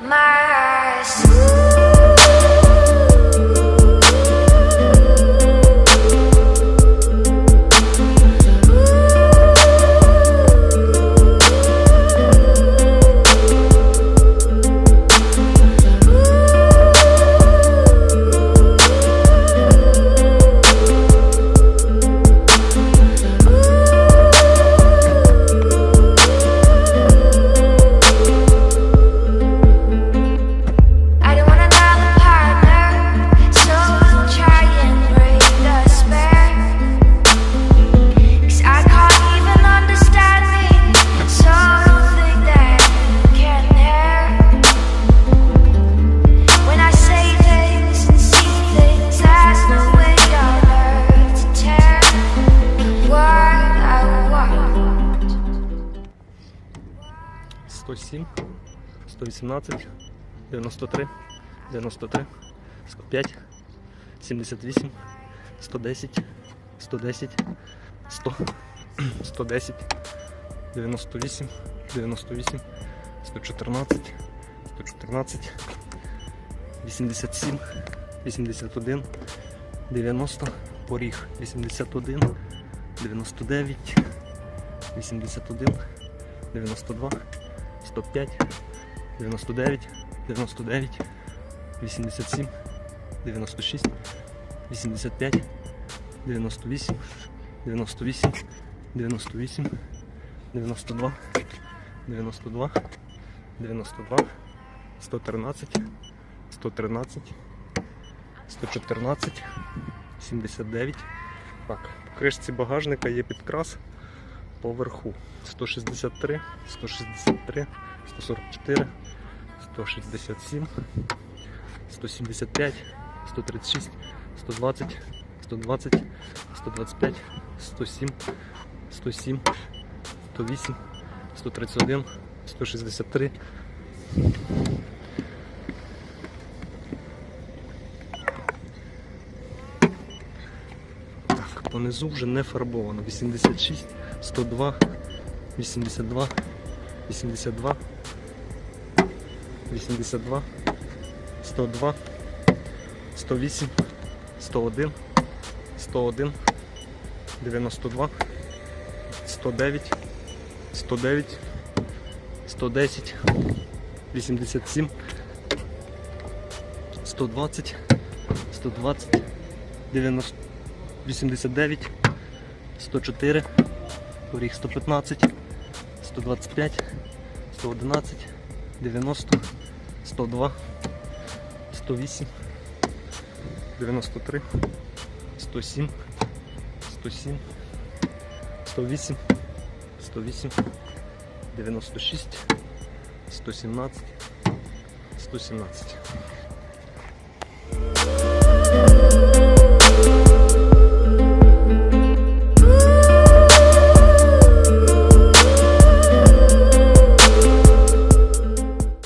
Mas 107, 118, 93, 93, 105, 78, 110, 110, 100, 110, 98, 98, 114, 114, 87, 81, 90, поріг 81, 99, 81, 92, 105, 99, 99, 87, 96, 85, 98, 98, 98, 92, 92, 92, 113, 113, 114, 79. Так, по кришці багажника є підкрас поверху. 163, 163, 144, 167, 175, 136, 120, 120, 125, 107, 107, 108, 131, 163. Понизу вже не фарбовано. 86, 102, 82, 82, 82, 102, 108, 101, 101, 92, 109, 109, 110, 87, 120, 120, 90, 89, 104, поріг 115, 125, 111, 90, 102, 108, 93, 107, 107, 108, 108, 96, 117, 117.